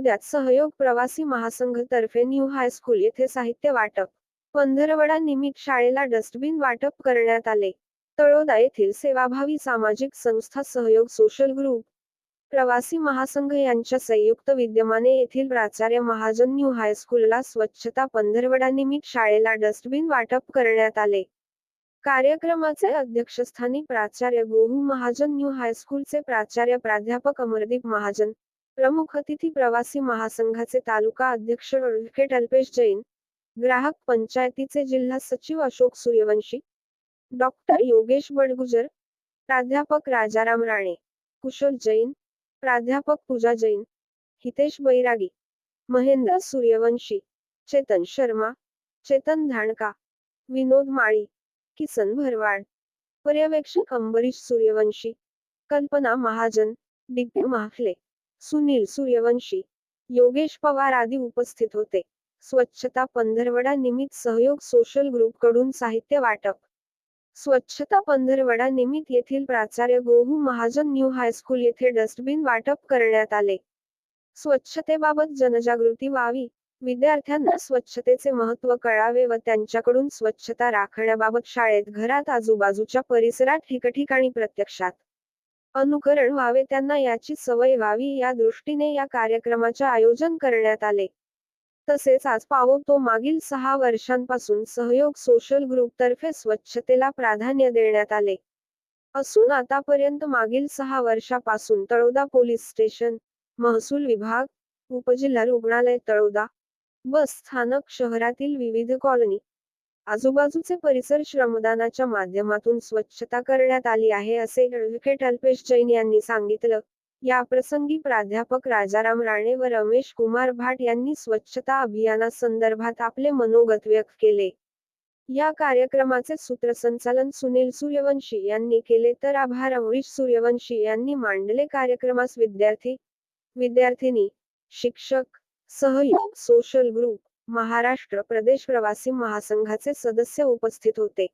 तळोद्यात सहयोग प्रवासी महासंघ तर्फे न्यू हायस्कूल येथे साहित्य वाटप. पंधरवडा निमित्त शाळेला डस्टबिन वाटप करण्यात आले. तळोदा येथील सेवाभावी सामाजिक संस्था सहयोग सोशल ग्रुप प्रवासी महासंघ यांच्या संयुक्त विद्यमाने येथील प्राचार्य महाजन न्यू हायस्कूलला स्वच्छता पंधरवडा निमित्त शाळेला डस्टबिन वाटप करण्यात आले. कार्यक्रमाचे अध्यक्षस्थानी प्राचार्य गोहू महाजन न्यू हायस्कूलचे प्राचार्य प्राध्यापक अमरदीप महाजन प्रमुख अतिथी प्रवासी महासंघाचे तालुका अध्यक्ष ॲडव्होकेट अल्पेश जैन ग्राहक पंचायतीचे जिल्हा सचिव अशोक सूर्यवंशी डॉक्टर योगेश बडगुजर प्राध्यापक राजाराम राणे कुशल जैन प्राध्यापक पूजा जैन हितेश बैरागी महेंद्र सूर्यवंशी चेतन शर्मा चेतन धाणका विनोद माळी किसन भरवाड पर्यवेक्षक अंबरीश सूर्यवंशी कल्पना महाजन डीपी महाफले सुनील सूर्यवंशी योगेश पवार आदी उपस्थित होते. स्वच्छता पंधरवडा निमित्त सहयोग सोशल ग्रुपकडून साहित्य वाटप. स्वच्छता पंधरवडा निमित्त येथील प्राचार्य Gohu Mahajan new high school येथे डस्टबिन वाटप करण्यात आले. स्वच्छतेबाबत जनजागृती व्हावी विद्यार्थ्यांना स्वच्छतेचे महत्त्व कळावे व त्यांच्याकडून स्वच्छता राखण्याबाबत शाळेत घरात आजूबाजूच्या परिसरात ठिकठिकाणी प्रत्यक्षात अनुकरण व्हावे त्यांना याची सवय व्हावी या दृष्टीने या कार्यक्रमाचे आयोजन करण्यात आले. तसेच आज पावो तो मागील सहा वर्षांपासून सहयोग सोशल ग्रुप तर्फे स्वच्छतेला प्राधान्य देण्यात आले. असून आतापर्यंत मागील सहा वर्षापासून तळोदा पोलीस स्टेशन महसूल विभाग उपजिल्हा रुग्णालय तळोदा बस स्थानक शहरातील विविध कॉलनी आजूबाजूचे परिसर श्रमदानाच्या माध्यमातून स्वच्छता करण्यात आली आहे असे ॲडव्होकेट अल्पेश जैन यांनी सांगितलं. या प्रसंगी प्राध्यापक राजाराम राणे व रमेश कुमार भाट यांनी स्वच्छता अभियानासंदर्भात आपले मनोगत व्यक्त केले. या कार्यक्रमाचे सूत्रसंचालन सुनील सूर्यवंशी यांनी केले. तर आभार अमरीश सूर्यवंशी यांनी मांडले कार्यक्रमास विद्यार्थी विद्यार्थिनी शिक्षक सहयोग सोशल ग्रुप महाराष्ट्र प्रदेश प्रवासी महासंघाचे सदस्य उपस्थित होते.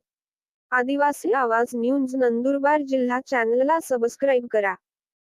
आदिवासी आवाज न्यूज नंदुरबार जिल्हा चॅनलला सबस्क्राईब करा.